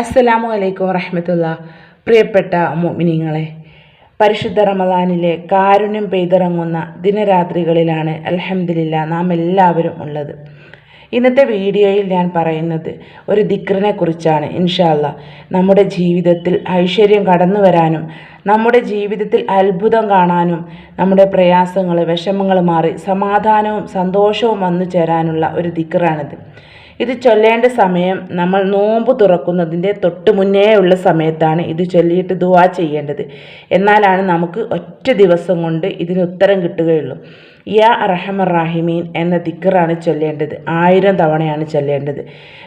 അസ്സലാമു അലൈക്കും വറഹമത്തുള്ള. പ്രിയപ്പെട്ട മോമിനിങ്ങളെ പരിശുദ്ധ റമദാനിലെ കാരുണ്യം പെയ്തിറങ്ങുന്ന ദിനരാത്രികളിലാണ് അലഹമില്ല നാം എല്ലാവരും ഉള്ളത്. ഇന്നത്തെ വീഡിയോയിൽ ഞാൻ പറയുന്നത് ഒരു ദിക്റിനെ കുറിച്ചാണ് ഇൻഷാല്ല നമ്മുടെ ജീവിതത്തിൽ ഐശ്വര്യം കടന്നു വരാനും നമ്മുടെ ജീവിതത്തിൽ അത്ഭുതം കാണാനും നമ്മുടെ പ്രയാസങ്ങൾ വിഷമങ്ങൾ മാറി സമാധാനവും സന്തോഷവും വന്നു ചേരാനുള്ള ഒരു ദിക്റാണിത്. ഇത് ചൊല്ലേണ്ട സമയം നമ്മൾ നോമ്പ് തുറക്കുന്നതിന്റെ തൊട്ട് മുന്നേ ഉള്ള സമയത്താണ് ഇത് ചൊല്ലിയിട്ട് ദുവാ ചെയ്യേണ്ടത്. എന്നാലാണ് നമുക്ക് ഒറ്റ ദിവസം കൊണ്ട് ഇതിന് ഉത്തരം കിട്ടുകയുള്ളൂ. യാ അറഹമർ റാഹിമീൻ എന്ന ദിക്കറാണ് ചൊല്ലേണ്ടത്. ആയിരം തവണയാണ് ചൊല്ലേണ്ടത്.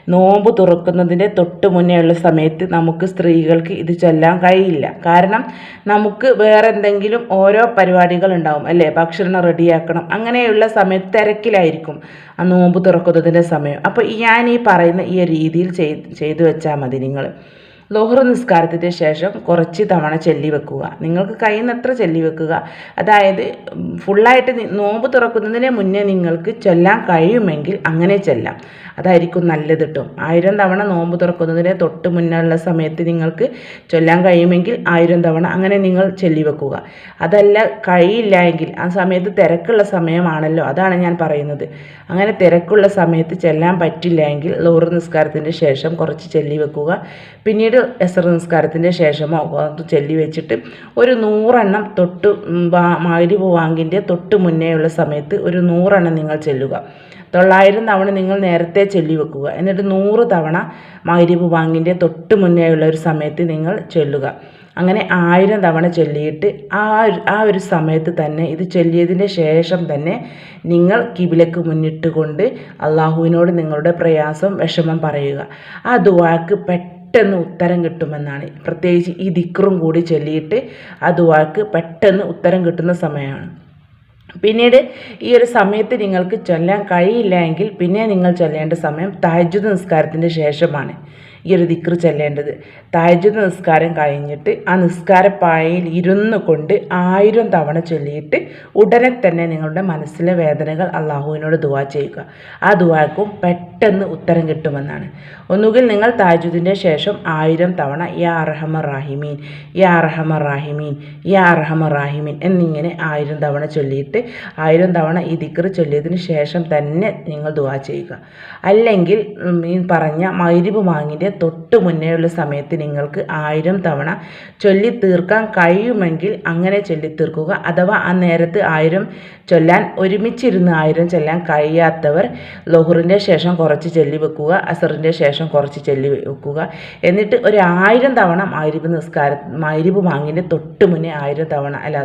നോമ്പ് തുറക്കുന്നതിന്റെ തൊട്ട് മുന്നേ ഉള്ള സമയത്ത് നമുക്ക് സ്ത്രീകൾക്ക് ഇത് ചൊല്ലാൻ കഴിയില്ല. കാരണം നമുക്ക് വേറെ എന്തെങ്കിലും ഓരോ പരിപാടികൾ ഉണ്ടാവും അല്ലേ? ഭക്ഷണം റെഡിയാക്കണം. അങ്ങനെയുള്ള സമയത്ത് തിരക്കിലായിരിക്കും ആ നോമ്പ് തുറക്കുന്നതിന്റെ സമയം. അപ്പോൾ ഞാൻ ഈ പറയുന്ന ഈ രീതിയിൽ ചെയ്ത് ചെയ്തു വെച്ചാൽ മതി നിങ്ങൾ. ലോഹർ നിസ്കാരത്തിന്റെ ശേഷം കുറച്ച് തവണ ചെല്ലി വെക്കുക. നിങ്ങൾക്ക് കഴിയുന്നത്ര ചെല്ലി വെക്കുക. അതായത് ഫുള്ളായിട്ട് നോമ്പ് തുറക്കുന്നതിന് മുന്നേ നിങ്ങൾക്ക് ചൊല്ലാൻ കഴിയുമെങ്കിൽ അങ്ങനെ ചെല്ലാം. അതായിരിക്കും നല്ലത് കിട്ടും ആയിരം തവണ നോമ്പ് തുറക്കുന്നതിന് തൊട്ട് മുന്നുള്ള സമയത്ത് നിങ്ങൾക്ക് ചൊല്ലാൻ കഴിയുമെങ്കിൽ ആയിരം തവണ അങ്ങനെ നിങ്ങൾ ചൊല്ലി വെക്കുക. അതല്ല കഴിയില്ല എങ്കിൽ ആ സമയത്ത് തിരക്കുള്ള സമയമാണല്ലോ. അതാണ് ഞാൻ പറയുന്നത്. അങ്ങനെ തിരക്കുള്ള സമയത്ത് ചെല്ലാൻ പറ്റില്ല എങ്കിൽ ലോറ് നിസ്കാരത്തിന്റെ ശേഷം കുറച്ച് ചെല്ലി വെക്കുക. പിന്നീട് എസർ നിസ്കാരത്തിന്റെ ശേഷമോ ചൊല്ലി വെച്ചിട്ട് ഒരു നൂറെണ്ണം തൊട്ട് മാരിവ് വാങ്ങിന്റെ തൊട്ട് മുന്നേ ഉള്ള സമയത്ത് ഒരു നൂറെണ്ണം നിങ്ങൾ ചെല്ലുക. തൊള്ളായിരം തവണ നിങ്ങൾ നേരത്തെ ചൊല്ലി വെക്കുക. എന്നിട്ട് നൂറ് തവണ മാരി വാങ്ങിന്റെ തൊട്ട് മുന്നേ ഉള്ള ഒരു സമയത്ത് നിങ്ങൾ ചൊല്ലുക. അങ്ങനെ ആയിരം തവണ ചൊല്ലിയിട്ട് ആ ആ ഒരു സമയത്ത് തന്നെ ഇത് ചൊല്ലിയതിന്റെ ശേഷം തന്നെ നിങ്ങൾ കിബിലക്ക് മുന്നിട്ട് കൊണ്ട് അള്ളാഹുവിനോട് നിങ്ങളുടെ പ്രയാസം വിഷമം പറയുക. ആ ദുവാക്ക് പെട്ടെന്ന് ഉത്തരം കിട്ടുമെന്നാണ്. പ്രത്യേകിച്ച് ഈ ദിക്റും കൂടി ചൊല്ലിയിട്ട് ആ ദുവാക്ക് പെട്ടെന്ന് ഉത്തരം കിട്ടുന്ന സമയമാണ്. പിന്നീട് ഈ ഒരു സമയത്ത് നിങ്ങൾക്ക് ചൊല്ലാൻ കഴിയില്ല എങ്കിൽ പിന്നെ നിങ്ങൾ ചൊല്ലേണ്ട സമയം താജ്ജുദ് നിസ്കാരത്തിന്റെ ശേഷമാണ്. ഈ ഒരു ദിക്ർ ചെല്ലേണ്ടത്. തായജുദ് നിസ്കാരം കഴിഞ്ഞിട്ട് ആ നിസ്കാരപ്പായയിൽ ഇരുന്നു കൊണ്ട് ആയിരം തവണ ചൊല്ലിയിട്ട് ഉടനെ തന്നെ നിങ്ങളുടെ മനസ്സിലെ വേദനകൾ അള്ളാഹുവിനോട് ദുവാ ചെയ്യുക. ആ ദുവാക്കും പെട്ടെന്ന് ഉത്തരം കിട്ടുമെന്നാണ്. ഒന്നുകിൽ നിങ്ങൾ താജുദിന്റെ ശേഷം ആയിരം തവണ യാ അർഹമ റാഹിമീൻ യാ അർഹമ റാഹിമീൻ യാ അർഹമ റാഹിമീൻ എന്നിങ്ങനെ ആയിരം തവണ ചൊല്ലിയിട്ട് ആയിരം തവണ ഈ ദിക്ർ ചൊല്ലിയതിന് ശേഷം തന്നെ നിങ്ങൾ ദുവാ ചെയ്യുക. അല്ലെങ്കിൽ മീൻ പറഞ്ഞ മൈരിബ് മാങ്ങിന്റെ tốt തൊട്ട് മുന്നേയുള്ള സമയത്ത് നിങ്ങൾക്ക് ആയിരം തവണ ചൊല്ലി തീർക്കാൻ കഴിയുമെങ്കിൽ അങ്ങനെ ചൊല്ലി തീർക്കുക അഥവാ ആ നേരത്ത് ആയിരം ചൊല്ലാൻ ഒരുമിച്ചിരുന്ന് ആയിരം ചൊല്ലാൻ കഴിയാത്തവർ ലോഹറിന്റെ ശേഷം കുറച്ച് ചൊല്ലി വെക്കുക അസറിന്റെ ശേഷം കുറച്ച് ചൊല്ലി വെക്കുക എന്നിട്ട് ഒരു ആയിരം തവണ മൈരിബ് നിസ്കാര മൈരിബ് വാങ്ങിന്റെ തൊട്ട് മുന്നേ ആയിരം തവണ അല്ല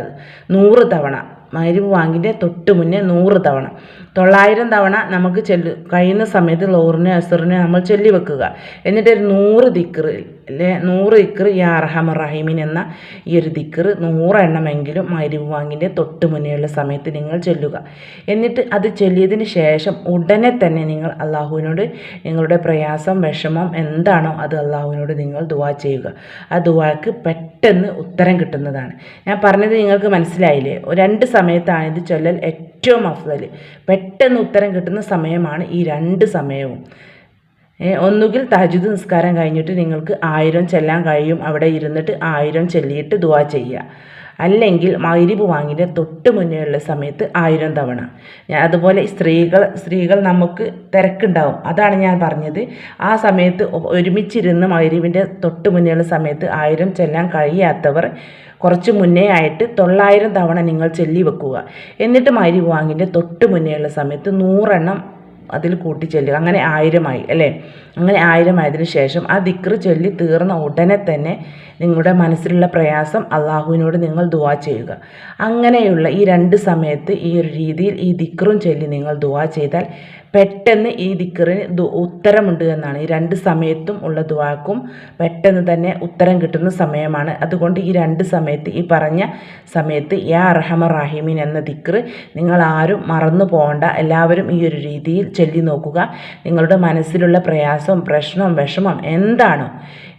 നൂറ് തവണ മരുവ് വാങ്ങിന്റെ തൊട്ട് മുന്നേ നൂറ് തവണ. തൊള്ളായിരം തവണ നമുക്ക് ചെല്ലു കഴിയുന്ന സമയത്ത് ലോറിനെ അസറിനെ നമ്മൾ ചൊല്ലി വെക്കുക എന്നിട്ട് ഒരു നൂറ് ദിക്കറ് അല്ലേ നൂറ് ദിക്കറ് യാ അർഹമ റഹീമിൻ എന്ന ഈ ഒരു ദിക്കറ് നൂറെണ്ണമെങ്കിലും മരുവ് വാങ്ങിന്റെ തൊട്ട് മുന്നേയുള്ള സമയത്ത് നിങ്ങൾ ചൊല്ലുക. എന്നിട്ട് അത് ചൊല്ലിയതിന് ശേഷം ഉടനെ തന്നെ നിങ്ങൾ അള്ളാഹുവിനോട് നിങ്ങളുടെ പ്രയാസം വിഷമം എന്താണോ അത് അള്ളാഹുവിനോട് നിങ്ങൾ ദുവാ ചെയ്യുക. ആ ദുവാക്ക് പെട്ടെന്ന് ഉത്തരം കിട്ടുന്നതാണ്. ഞാൻ പറഞ്ഞത് നിങ്ങൾക്ക് മനസ്സിലായില്ലേ? രണ്ട് സമയത്താണ് ഇത് ചൊല്ലൽ ഏറ്റവും അഫ്സൽ പെട്ടെന്ന് ഉത്തരം കിട്ടുന്ന സമയമാണ് ഈ രണ്ട് സമയവും. ഒന്നുകിൽ തഹജുദ് നിസ്കാരം കഴിഞ്ഞിട്ട് നിങ്ങൾക്ക് ആയിരം ചെല്ലാൻ കഴിയും. അവിടെ ഇരുന്നിട്ട് ആയിരം ചെല്ലിയിട്ട് ദുവാ ചെയ്യുക. അല്ലെങ്കിൽ മൈരിബ് വാങ്ങിന്റെ തൊട്ട് മുന്നേ ഉള്ള സമയത്ത് ആയിരം തവണ. അതുപോലെ സ്ത്രീകൾ സ്ത്രീകൾ നമുക്ക് തിരക്കുണ്ടാവും. അതാണ് ഞാൻ പറഞ്ഞത്. ആ സമയത്ത് ഒരുമിച്ചിരുന്ന് മൈരിബിന്റെ തൊട്ട് മുന്നേ ഉള്ള സമയത്ത് ആയിരം ചെല്ലാൻ കഴിയാത്തവർ കുറച്ച് മുന്നേ ആയിട്ട് തൊള്ളായിരം തവണ നിങ്ങൾ ചെല്ലി വെക്കുക. എന്നിട്ട് മൈരിപ്പ് വാങ്ങിന്റെ തൊട്ട് മുന്നേ ഉള്ള സമയത്ത് നൂറെണ്ണം അതിൽ കൂട്ടിച്ചൊല്ലുക ചെല്ലുക. അങ്ങനെ ആയിരമായി അല്ലേ? അങ്ങനെ ആയിരമായതിനു ശേഷം ആ ദിക്ർ ചൊല്ലി തീർന്ന ഉടനെ തന്നെ നിങ്ങളുടെ മനസ്സിലുള്ള പ്രയാസം അള്ളാഹുവിനോട് നിങ്ങൾ ദുവാ ചെയ്യുക. അങ്ങനെയുള്ള ഈ രണ്ട് സമയത്ത് ഈ ഒരു രീതിയിൽ ഈ ദിക്റും ചൊല്ലി നിങ്ങൾ ദുവാ ചെയ്താൽ പെട്ടെന്ന് ഈ ദിക്കറിന് ഉത്തരമുണ്ട് എന്നാണ്. ഈ രണ്ട് സമയത്തും ഉള്ള ദുവാക്കും പെട്ടെന്ന് തന്നെ ഉത്തരം കിട്ടുന്ന സമയമാണ്. അതുകൊണ്ട് ഈ രണ്ട് സമയത്ത് ഈ പറഞ്ഞ സമയത്ത് യാ അർഹമ റാഹിമീൻ എന്ന ദിക്കറ് നിങ്ങൾ ആരും മറന്നു പോകണ്ട. എല്ലാവരും ഈ ഒരു രീതിയിൽ ചൊല്ലി നോക്കുക. നിങ്ങളുടെ മനസ്സിലുള്ള പ്രയാസം പ്രശ്നം വിഷമം എന്താണോ?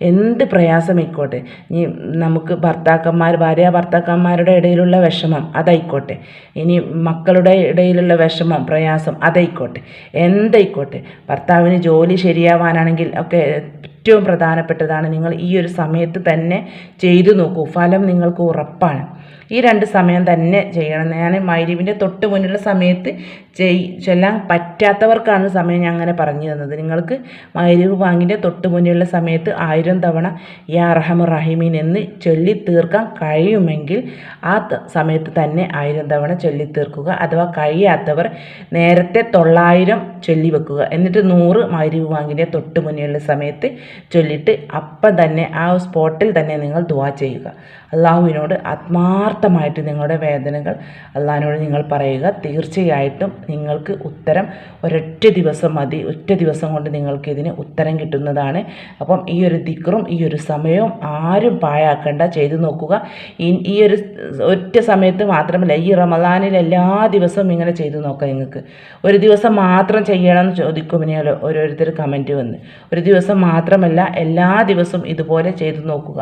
എന്ത് പ്രയാസമായിക്കോട്ടെ? ഇനി നമുക്ക് ഭർത്താക്കന്മാർ ഭാര്യ ഭർത്താക്കന്മാരുടെ ഇടയിലുള്ള വിഷമം അതായിക്കോട്ടെ. ഇനി മക്കളുടെ ഇടയിലുള്ള വിഷമം പ്രയാസം അതായിക്കോട്ടെ. എന്തായിക്കോട്ടെ? ഭർത്താവിന് ജോലി ശരിയാവാനാണെങ്കിൽ ഒക്കെ ഏറ്റവും പ്രധാനപ്പെട്ടതാണ്. നിങ്ങൾ ഈ ഒരു സമയത്ത് തന്നെ ചെയ്തു നോക്കൂ. ഫലം നിങ്ങൾക്ക് ഉറപ്പാണ്. ഈ രണ്ട് സമയം തന്നെ ചെയ്യണം. ഞാൻ മൈരീവിന്റെ തൊട്ട് മുന്നിലുള്ള സമയത്ത് ചെയ് ചൊല്ലാൻ പറ്റാത്തവർക്കാണ് സമയം ഞാൻ അങ്ങനെ പറഞ്ഞു തന്നത്. നിങ്ങൾക്ക് മൈരീവ് വാങ്ങിന്റെ തൊട്ട് മുന്നിലുള്ള സമയത്ത് ആയിരം തവണ യാ റഹമ റഹീമീൻ എന്ന് ചൊല്ലി തീർക്കാൻ കഴിയുമെങ്കിൽ ആ സമയത്ത് തന്നെ ആയിരം തവണ ചൊല്ലി തീർക്കുക അഥവാ കഴിയാത്തവർ നേരത്തെ തൊള്ളായിരം ചൊല്ലി വെക്കുക എന്നിട്ട് നൂറ് മൈരീവ് വാങ്ങിന്റെ തൊട്ട് മുന്നിലുള്ള സമയത്ത് ചൊല്ലിയിട്ട് അപ്പം തന്നെ ആ സ്പോട്ടിൽ തന്നെ നിങ്ങൾ ദുവാ ചെയ്യുക. അള്ളാഹുവിനോട് ആത്മാർത്ഥമായിട്ട് നിങ്ങളുടെ വേദനകൾ അള്ളാഹിനോട് നിങ്ങൾ പറയുക. തീർച്ചയായിട്ടും നിങ്ങൾക്ക് ഉത്തരം ഒരൊറ്റ ദിവസം മതി. ഒറ്റ ദിവസം കൊണ്ട് നിങ്ങൾക്ക് ഇതിന് ഉത്തരം കിട്ടുന്നതാണ്. അപ്പം ഈ ഒരു ദിക്റും ഈ ഒരു സമയവും ആരും പാഴാക്കേണ്ട. ചെയ്തു നോക്കുക. ഈ ഒരു ഒറ്റ സമയത്ത് മാത്രമല്ല ഈ റമദാനിൽ എല്ലാ ദിവസവും ഇങ്ങനെ ചെയ്തു നോക്കുക നിങ്ങൾക്ക്. ഒരു ദിവസം മാത്രം ചെയ്യണമെന്ന് ചോദിക്കും ഇനി ഓരോരുത്തർ കമന്റ് വന്ന്. ഒരു ദിവസം മാത്രമല്ല എല്ലാ ദിവസവും ഇതുപോലെ ചെയ്തു നോക്കുക.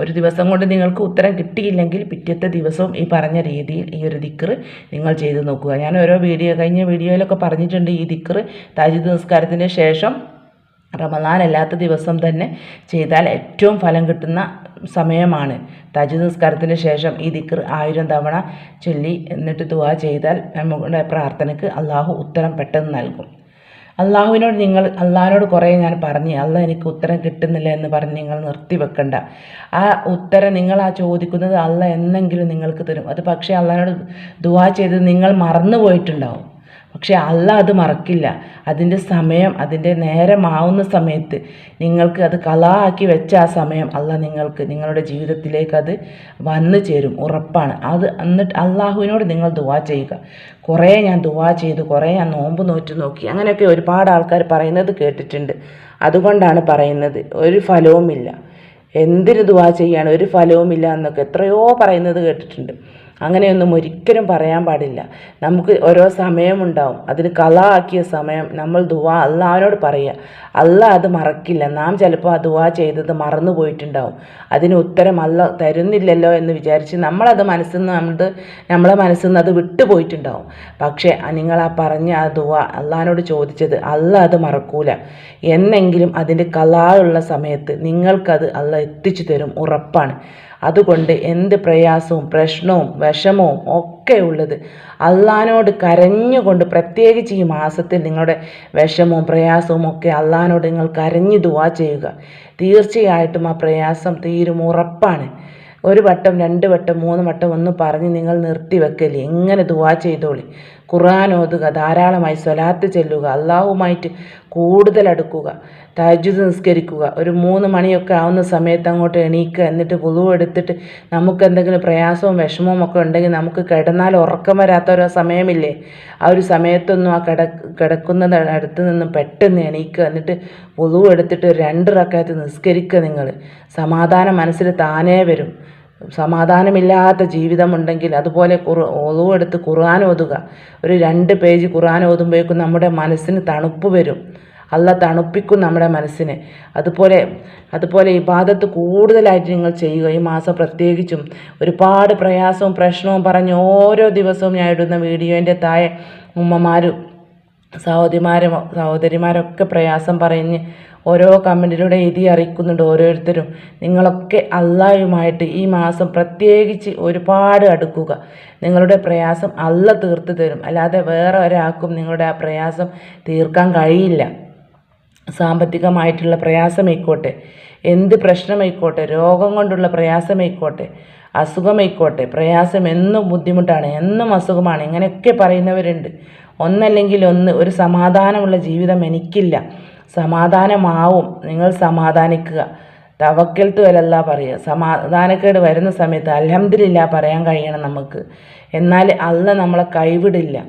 ഒരു ദിവസം കൊണ്ട് നിങ്ങൾക്ക് ഉത്തരം കിട്ടിയില്ലെങ്കിൽ പിറ്റത്തെ ദിവസവും ഈ പറഞ്ഞ രീതിയിൽ ഈ ഒരു ദിക്കറ് നിങ്ങൾ ചെയ്തു നോക്കുക. ഞാൻ ഓരോ വീഡിയോ കഴിഞ്ഞ വീഡിയോയിലൊക്കെ പറഞ്ഞിട്ടുണ്ട് ഈ ദിക്കറ് താജിദ് നിസ്കാരത്തിന് ശേഷം റമദാൻ അല്ലാത്ത ദിവസം തന്നെ ചെയ്താൽ ഏറ്റവും ഫലം കിട്ടുന്ന സമയമാണ്. തജ് നിസ്കാരത്തിന് ശേഷം ഈ ദിക്കർ ആയിരം തവണ ചൊല്ലി എന്നിട്ട് ദുവാ ചെയ്താൽ നമ്മുടെ പ്രാർത്ഥനയ്ക്ക് അള്ളാഹു ഉത്തരം പെട്ടെന്ന് നൽകും. അള്ളാഹുവിനോട് നിങ്ങൾ അള്ളാഹിനോട് കുറേ ഞാൻ പറഞ്ഞു അല്ല എനിക്ക് ഉത്തരം കിട്ടുന്നില്ല എന്ന് പറഞ്ഞ് നിങ്ങൾ നിർത്തി വെക്കണ്ട. ആ ഉത്തരം നിങ്ങൾ ആ ചോദിക്കുന്നത് അല്ല എന്നെങ്കിലും നിങ്ങൾക്ക് തരും. അത് പക്ഷേ അള്ളാഹിനോട് ദുവാ ചെയ്ത് നിങ്ങൾ മറന്നു പോയിട്ടുണ്ടാവും പക്ഷേ അല്ല അത് മറക്കില്ല. അതിന്റെ സമയം അതിന്റെ നേരമാവുന്ന സമയത്ത് നിങ്ങൾക്ക് അത് കലാ ആക്കി വെച്ച ആ സമയം അല്ല നിങ്ങൾക്ക് നിങ്ങളുടെ ജീവിതത്തിലേക്ക് അത് വന്നു ചേരും. ഉറപ്പാണ്. അത് എന്നിട്ട് അള്ളാഹുവിനോട് നിങ്ങൾ ദുവാ ചെയ്യുക. കുറേ ഞാൻ ദുവാ ചെയ്തു കുറേ ഞാൻ നോമ്പ് നോറ്റ് നോക്കി. അങ്ങനെയൊക്കെ ഒരുപാട് ആൾക്കാർ പറയുന്നത് കേട്ടിട്ടുണ്ട്. അതുകൊണ്ടാണ് പറയുന്നത്. ഒരു ഫലവുമില്ല. എന്തിന് ദുവാ ചെയ്യാണ് ഒരു ഫലവുമില്ല എന്നൊക്കെ എത്രയോ പറയുന്നത് കേട്ടിട്ടുണ്ട്. അങ്ങനെയൊന്നും ഒരിക്കലും പറയാൻ പാടില്ല. നമുക്ക് ഓരോ സമയമുണ്ടാവും. അതിന് കള ആക്കിയ സമയം നമ്മൾ ദുവാ അല്ലാവിനോട് പറയുക. അല്ല അത് മറക്കില്ല. നാം ചിലപ്പോൾ ആ ദുവാ ചെയ്തത് മറന്നു പോയിട്ടുണ്ടാവും. അതിന് ഉത്തരം അല്ല തരുന്നില്ലല്ലോ എന്ന് വിചാരിച്ച് നമ്മളത് മനസ്സിൽ നിന്ന് നമ്മളത് നമ്മളെ മനസ്സിൽ നിന്ന് അത് വിട്ടുപോയിട്ടുണ്ടാവും പക്ഷേ നിങ്ങൾ ആ പറഞ്ഞ ആ ദുവാ അള്ളഹാനോട് ചോദിച്ചത് അല്ല അത് മറക്കൂല. എന്നെങ്കിലും അതിന്റെ കലായുള്ള സമയത്ത് നിങ്ങൾക്കത് അല്ല എത്തിച്ചു തരും ഉറപ്പാണ്. അതുകൊണ്ട് എന്ത് പ്രയാസവും പ്രശ്നവും വിഷമവും ഒക്കെ ഉള്ളത് അള്ളഹാനോട് കരഞ്ഞുകൊണ്ട് പ്രത്യേകിച്ച് ഈ മാസത്തിൽ നിങ്ങളുടെ വിഷമവും പ്രയാസവും ഒക്കെ അള്ളഹാനോട് നിങ്ങൾ കരഞ്ഞു ദുവാ ചെയ്യുക. തീർച്ചയായിട്ടും ആ പ്രയാസം തീരും ഉറപ്പാണ്. ഒരു വട്ടം രണ്ട് വട്ടം മൂന്ന് വട്ടം ഒന്ന് പറഞ്ഞ് നിങ്ങൾ നിർത്തി വെക്കല്ലേ എങ്ങനെ ദുവാ ചെയ്തോളി? ഖുർആൻ ഓതുക ധാരാളമായി സ്വലാത്ത് ചെല്ലുക അള്ളാഹുമായിട്ട് കൂടുതൽ അടുക്കുക തഹജുദ് നിസ്കരിക്കുക ഒരു മൂന്ന് മണിയൊക്കെ ആവുന്ന സമയത്ത് അങ്ങോട്ട് എണീക്കുക എന്നിട്ട് പുതു എടുത്തിട്ട് നമുക്ക് എന്തെങ്കിലും പ്രയാസവും വിഷമവും ഒക്കെ ഉണ്ടെങ്കിൽ നമുക്ക് കിടന്നാൽ ഉറക്കം വരാത്ത ഒരു സമയമില്ലേ? ആ ഒരു സമയത്തൊന്നും ആ കിട കിടക്കുന്നത് അടുത്ത് നിന്നും പെട്ടെന്ന് എണീക്കുക എന്നിട്ട് പുതു എടുത്തിട്ട് രണ്ട് റക്കാത്ത് നിസ്കരിക്കുക നിങ്ങൾ. സമാധാനം മനസ്സിൽ താനേ വരും. സമാധാനമില്ലാത്ത ജീവിതമുണ്ടെങ്കിൽ അതുപോലെ കുറു ഒതുവെടുത്ത് ഖുർആൻ ഓതുക. ഒരു രണ്ട് പേജ് ഖുർആൻ ഓതുമ്പോഴേക്കും നമ്മുടെ മനസ്സിന് തണുപ്പ് വരും. അല്ല തണുപ്പിക്കും നമ്മുടെ മനസ്സിനെ. അതുപോലെ അതുപോലെ ഇബാദത്ത് കൂടുതലായിട്ട് നിങ്ങൾ ചെയ്യുക. ഈ മാസം പ്രത്യേകിച്ചും ഒരുപാട് പ്രയാസവും പ്രശ്നവും പറഞ്ഞ് ഓരോ ദിവസവും ഞാൻ ഇടുന്ന വീഡിയോന്റെ താഴെ ഉമ്മമാരും സഹോദരിമാരും സഹോദരിമാരൊക്കെ പ്രയാസം പറഞ്ഞ് ഓരോ കമന്റിലൂടെ എഴുതി അറിയിക്കുന്നുണ്ട് ഓരോരുത്തരും. നിങ്ങളൊക്കെ അള്ളാഹുമായിട്ട് ഈ മാസം പ്രത്യേകിച്ച് ഒരുപാട് അടുക്കുക. നിങ്ങളുടെ പ്രയാസം അല്ല തീർത്ത് തരും. അല്ലാതെ വേറെ ഒരാൾക്കും നിങ്ങളുടെ ആ പ്രയാസം തീർക്കാൻ കഴിയില്ല. സാമ്പത്തികമായിട്ടുള്ള പ്രയാസമായിക്കോട്ടെ എന്ത് പ്രശ്നമായിക്കോട്ടെ രോഗം കൊണ്ടുള്ള പ്രയാസമായിക്കോട്ടെ അസുഖമായിക്കോട്ടെ പ്രയാസം എന്നും ബുദ്ധിമുട്ടാണ് എന്നും അസുഖമാണ് ഇങ്ങനെയൊക്കെ പറയുന്നവരുണ്ട്. ഒന്നല്ലെങ്കിൽ ഒന്ന് ഒരു സമാധാനമുള്ള ജീവിതം എനിക്കില്ല. സമാധാനമാവും. നിങ്ങൾ സമാധാനിക്കുക. തവക്കൽത്തു വരല്ല പറയുക. സമാധാനക്കേട് വരുന്ന സമയത്ത് അലഹമ്മദില്ല പറയാൻ കഴിയണം നമുക്ക്. എന്നാൽ അല്ല നമ്മളെ കൈവിടില്ല.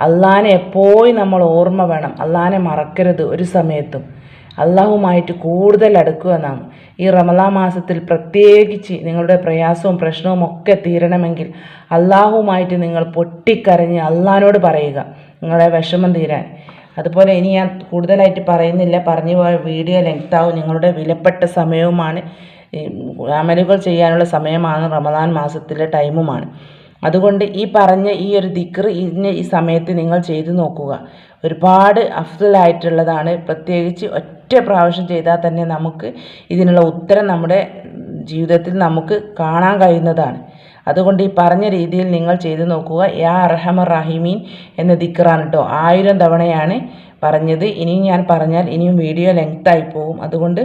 അള്ളാനെ എപ്പോഴും നമ്മൾ ഓർമ്മ വേണം. അള്ളാനെ മറക്കരുത് ഒരു സമയത്തും. അള്ളാഹുമായിട്ട് കൂടുതൽ അടുക്കുക നാം. ഈ റമലാ മാസത്തിൽ പ്രത്യേകിച്ച് നിങ്ങളുടെ പ്രയാസവും പ്രശ്നവും ഒക്കെ തീരണമെങ്കിൽ അള്ളാഹുമായിട്ട് നിങ്ങൾ പൊട്ടിക്കരഞ്ഞ് അള്ളഹാനോട് പറയുക. നിങ്ങളെ വിഷമം തീരാൻ. അതുപോലെ ഇനി ഞാൻ കൂടുതലായിട്ട് പറയുന്നില്ല. പറഞ്ഞു പോയ വീഡിയോ ലെങ്താവും നിങ്ങളുടെ വിലപ്പെട്ട സമയവുമാണ്. അമലുകൾ ചെയ്യാനുള്ള സമയമാണ്. റമദാൻ മാസത്തിലെ ടൈമുമാണ്. അതുകൊണ്ട് ഈ പറഞ്ഞ ഈ ഒരു ദിക്ർ ഇന്ന് ഈ സമയത്ത് നിങ്ങൾ ചെയ്തു നോക്കുക. ഒരുപാട് അഫ്സലായിട്ടുള്ളതാണ് പ്രത്യേകിച്ച് ഒറ്റ പ്രാവശ്യം ചെയ്താൽ തന്നെ നമുക്ക് ഇതിനുള്ള ഉത്തരം നമ്മുടെ ജീവിതത്തിൽ നമുക്ക് കാണാൻ കഴിയുന്നതാണ്. അതുകൊണ്ട് ഈ പറഞ്ഞ രീതിയിൽ നിങ്ങൾ ചെയ്തു നോക്കുക. യാ അർഹമ റഹിമീൻ എന്ന ദിക്കറാണ് കേട്ടോ ആയിരം തവണയാണ് പറഞ്ഞത്. ഇനിയും ഞാൻ പറഞ്ഞാൽ ഇനിയും വീഡിയോ ലെങ്ത്തായി പോകും. അതുകൊണ്ട്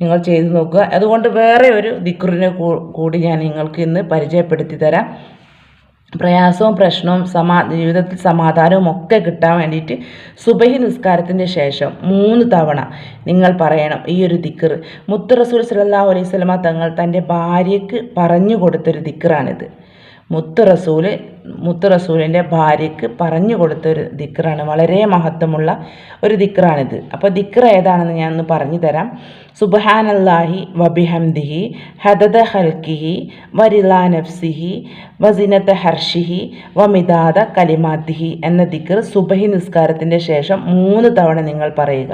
നിങ്ങൾ ചെയ്തു നോക്കുക. അതുകൊണ്ട് വേറെ ഒരു ദിക്കുറിനെ കൂടി ഞാൻ നിങ്ങൾക്ക് ഇന്ന് പരിചയപ്പെടുത്തി തരാം. പ്രയാസവും പ്രശ്നവും സമാ ജീവിതത്തിൽ സമാധാനവും ഒക്കെ കിട്ടാൻ വേണ്ടിയിട്ട് സുബഹി നിസ്കാരത്തിന്റെ ശേഷം മൂന്ന് തവണ നിങ്ങൾ പറയണം ഈ ഒരു ദിക്കർ മുത്ത് റസൂൽ സല്ലാ അലൈഹി സ്വലമ തങ്ങൾ തന്റെ ഭാര്യയ്ക്ക് പറഞ്ഞു കൊടുത്തൊരു ദിക്കറാണിത് മുത്ത് റസൂൽ മുത്ത് റസൂലിന്റെ ഭാര്യയ്ക്ക് പറഞ്ഞു കൊടുത്തൊരു ദിക്റാണ്. വളരെ മഹത്വമുള്ള ഒരു ദിക്റാണിത്. അപ്പോൾ ദിക്ർ ഏതാണെന്ന് ഞാൻ പറഞ്ഞു തരാം. സുബഹാനല്ലാഹി വബിഹംദിഹി ഹദദ ഹൽക്കിഹി വരിലാ നഫ്സിഹി വസിനത്ത ഹർഷിഹി വമിതാദ കലിമാത്തിഹി എന്ന ദിക്ർ സുബഹി നിസ്കാരത്തിന്റെ ശേഷം മൂന്ന് തവണ നിങ്ങൾ പറയുക.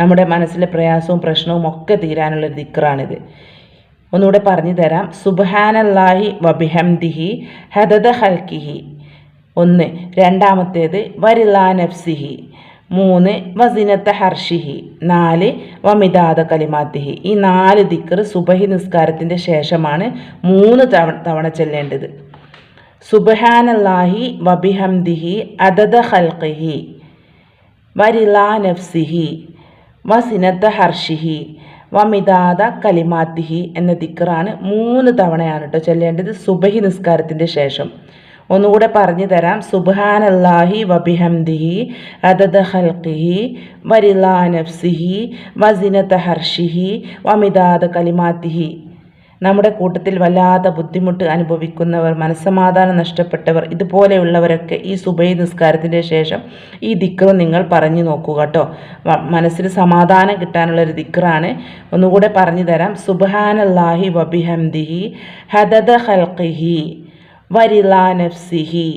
നമ്മുടെ മനസ്സിലെ പ്രയാസവും പ്രശ്നവും ഒക്കെ തീരാനുള്ള ദിക്റാണിത്. ഒന്നുകൂടെ പറഞ്ഞു തരാം. സുബാനല്ലാഹി വബിഹംദിഹി ഹദദ ഹൽക്കിഹി ഒന്ന് രണ്ടാമത്തേത് വരിലാ നഫ്സിഹി. മൂന്ന് വസിനത്ത ഹർഷിഹി. നാല് വമിതാദ കലിമാത്തിഹി. ഈ നാല് ദിക്കർ സുബഹി നിസ്കാരത്തിന്റെ ശേഷമാണ് മൂന്ന് തവണ തവണ ചെല്ലേണ്ടത്. സുബഹാനല്ലാഹി വബിഹംദിഹി അദദ ഹൽക്കിഹി വരിലാ നഫ്സിഹി. വസിനത്ത ഹർഷിഹി. വമിതാദ കലിമാത്തിഹി എന്ന ദിക്കറാണ് മൂന്ന് തവണയാണ് കേട്ടോ ചെല്ലേണ്ടത് സുബഹി നിസ്കാരത്തിന്റെ ശേഷം. ഒന്നുകൂടെ പറഞ്ഞു തരാം. സുബാനല്ലാഹി വബിഹംദിഹി അദദ ഹൽക്കിഹി വരിലാ നഫ്സിഹി വസിനത ഹർഷിഹി വമിതാദ കലിമാത്തിഹി. നമ്മുടെ കൂട്ടത്തിൽ വല്ലാത്ത ബുദ്ധിമുട്ട് അനുഭവിക്കുന്നവർ മനസ്സമാധാനം നഷ്ടപ്പെട്ടവർ ഇതുപോലെയുള്ളവരൊക്കെ ഈ സുബൈ നിസ്കാരത്തിന്റെ ശേഷം ഈ ദിക്റ് നിങ്ങൾ പറഞ്ഞു നോക്കുക കേട്ടോ. മനസ്സിന് സമാധാനം കിട്ടാനുള്ള ഒരു ദിക്റാണ്. ഒന്നുകൂടെ പറഞ്ഞു തരാം. സുബാനല്ലാഹി വബിഹംദിഹി ഹദദ ഹൽഖിഹി വരിലാ നഫ്സിഹി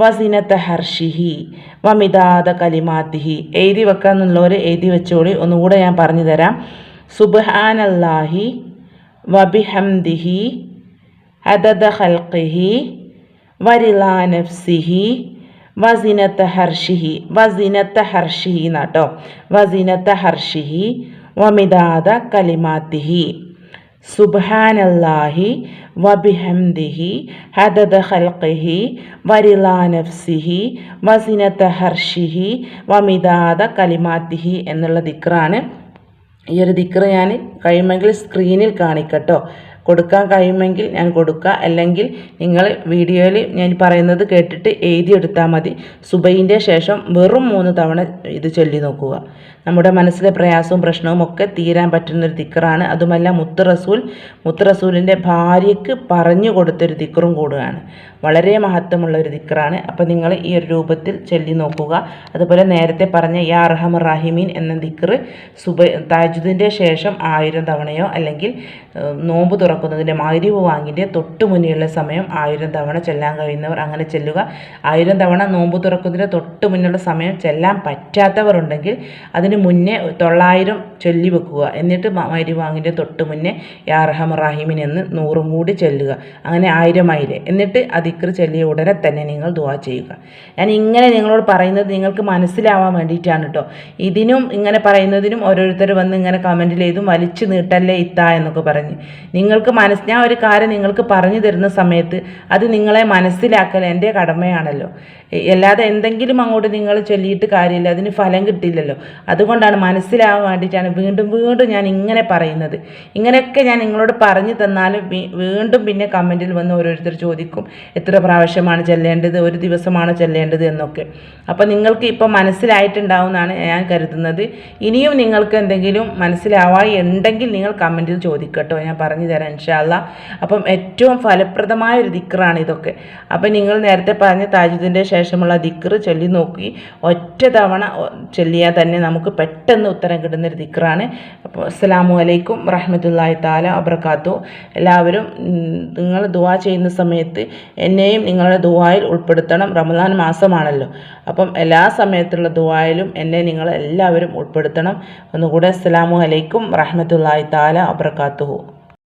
വസിനത്ത ഹർഷിഹി വമിതാദ കലിമാതിഹി എഴുതി വെക്കാന്നുള്ളവർ എഴുതി വെച്ചോളി. ഒന്നുകൂടെ ഞാൻ പറഞ്ഞു തരാം. സുബ്ഹാനല്ലാഹി വബിഹംദിഹി അദദ ഖൽഖിഹി വരിലാ നഫ്സിഹി വസിനത്ത ഹർഷിഹി വസിനത്ത ഹർഷിഹി എന്നാട്ടോ. വസിനത്ത ഹർഷിഹി വമിതാദ കലിമാത്തിഹി. സുബ്ഹാനല്ലാഹി വബിഹംദിഹി ഹദദ ഖൽഖിഹി വരിലാ നഫ്സിഹി വസിനത്ത ഹർഷിഹി വമിതാദ കലിമാത്തിഹി എന്നുള്ള ദിക്റാണ്. ഈ ഒരു ദിക്ര ഞാൻ കഴിയുമെങ്കിൽ സ്ക്രീനിൽ കാണിക്കട്ടോ. കൊടുക്കാൻ കഴിയുമെങ്കിൽ ഞാൻ കൊടുക്കുക അല്ലെങ്കിൽ നിങ്ങൾ വീഡിയോയിൽ ഞാൻ പറയുന്നത് കേട്ടിട്ട് എഴുതിയെടുത്താൽ മതി. സുബൈന്റെ ശേഷം വെറും മൂന്ന് തവണ ഇത് ചൊല്ലി നോക്കുക. നമ്മുടെ മനസ്സിലെ പ്രയാസവും പ്രശ്നവും ഒക്കെ തീരാൻ പറ്റുന്നൊരു തിക്കറാണ് അതുമല്ല മുത്ത് റസൂൽ മുത്ത് റസൂലിന്റെ ഭാര്യയ്ക്ക് പറഞ്ഞു കൊടുത്തൊരു തിക്കറും കൂടുകയാണ്. വളരെ മഹത്വമുള്ള ഒരു തിക്കറാണ് അപ്പോൾ നിങ്ങൾ ഈ ഒരു രൂപത്തിൽ ചൊല്ലി നോക്കുക. അതുപോലെ നേരത്തെ പറഞ്ഞ യാ അർഹമ റാഹിമീൻ എന്ന ദിക്കറ് സുബൈ താജുദിന്റെ ശേഷം ആയിരം തവണയോ അല്ലെങ്കിൽ നോമ്പ് തുറക്കുന്നതിന്റെ മാരിവ് വാങ്ങിന്റെ തൊട്ട് മുന്നിലുള്ള സമയം ആയിരം തവണ ചെല്ലാൻ കഴിയുന്നവർ അങ്ങനെ ചെല്ലുക. ആയിരം തവണ നോമ്പ് തുറക്കുന്നതിന്റെ തൊട്ട് മുന്നിലുള്ള സമയം ചെല്ലാൻ പറ്റാത്തവർ ഉണ്ടെങ്കിൽ അതിന് മുന്നേ തൊള്ളായിരം ചൊല്ലി വെക്കുക. എന്നിട്ട് മരി വാങ്ങിന്റെ തൊട്ട് മുന്നേ യാ റഹമ റാഹിമിൻ എന്ന് നൂറും കൂടി ചെല്ലുക. അങ്ങനെ ആയിരം ആയിരം എന്നിട്ട് അതിക്ർ ചെല്ലിയ ഉടനെ തന്നെ നിങ്ങൾ ദുവാ ചെയ്യുക. ഞാൻ ഇങ്ങനെ നിങ്ങളോട് പറയുന്നത് നിങ്ങൾക്ക് മനസ്സിലാവാൻ വേണ്ടിയിട്ടാണ് കേട്ടോ ഇതിനും ഇങ്ങനെ പറയുന്നതിനും ഓരോരുത്തർ വന്ന് ഇങ്ങനെ കമന്റിൽ ചെയ്തും വലിച്ചു നീട്ടല്ലേ ഇത്ത എന്നൊക്കെ പറഞ്ഞ്. നിങ്ങൾക്ക് മനസ്സ് ഞാൻ ഒരു കാര്യം നിങ്ങൾക്ക് പറഞ്ഞു തരുന്ന സമയത്ത് അത് നിങ്ങളെ മനസ്സിലാക്കൽ എന്റെ കടമയാണല്ലോ. അല്ലാതെ എന്തെങ്കിലും അങ്ങോട്ട് നിങ്ങൾ ചൊല്ലിയിട്ട് കാര്യമില്ല അതിന് ഫലം കിട്ടില്ലല്ലോ അതുകൊണ്ടാണ് മനസ്സിലാവാൻ വേണ്ടിയിട്ടാണ് വീണ്ടും വീണ്ടും ഞാൻ ഇങ്ങനെ പറയുന്നത്. ഇങ്ങനെയൊക്കെ ഞാൻ നിങ്ങളോട് പറഞ്ഞു തന്നാലും വീണ്ടും പിന്നെ കമന്റിൽ വന്ന് ഓരോരുത്തർ ചോദിക്കും എത്ര പ്രാവശ്യമാണ് ചെല്ലേണ്ടത് ഒരു ദിവസമാണ് ചെല്ലേണ്ടത് എന്നൊക്കെ. അപ്പോൾ നിങ്ങൾക്ക് ഇപ്പോൾ മനസ്സിലായിട്ടുണ്ടാവുമെന്നാണ് ഞാൻ കരുതുന്നത്. ഇനിയും നിങ്ങൾക്ക് എന്തെങ്കിലും മനസ്സിലാവായി ഉണ്ടെങ്കിൽ നിങ്ങൾ കമന്റിൽ ചോദിക്കട്ടോ ഞാൻ പറഞ്ഞു തരാം ഇൻഷാല്ല അപ്പം ഏറ്റവും ഫലപ്രദമായ ഒരു ദിക്റാണ് ഇതൊക്കെ. അപ്പം നിങ്ങൾ നേരത്തെ പറഞ്ഞ താജുദിന്റെ ശേഷമുള്ള ദിക്ർ ചൊല്ലി നോക്കി. ഒറ്റ തവണ ചൊല്ലിയാൽ തന്നെ നമുക്ക് പെട്ടെന്ന് ഉത്തരം കിട്ടുന്നൊരു ദിക്റാണ്. അപ്പോൾ അസ്സാമു അലൈക്കും റഹ്മത്തുല്ലാഹി താല അബർക്കാത്തു എല്ലാവരും നിങ്ങൾ ദുവാ ചെയ്യുന്ന സമയത്ത് എന്നെയും നിങ്ങളുടെ ദുവായിൽ ഉൾപ്പെടുത്തണം. റമദാൻ മാസമാണല്ലോ. അപ്പം എല്ലാ സമയത്തുള്ള ദുവായിലും എന്നെ നിങ്ങൾ എല്ലാവരും ഉൾപ്പെടുത്തണം. ഒന്നുകൂടെ അസ്സാമു അലൈക്കും റഹ്മത്തുല്ലാഹി താല അബർക്കാത്തുഹു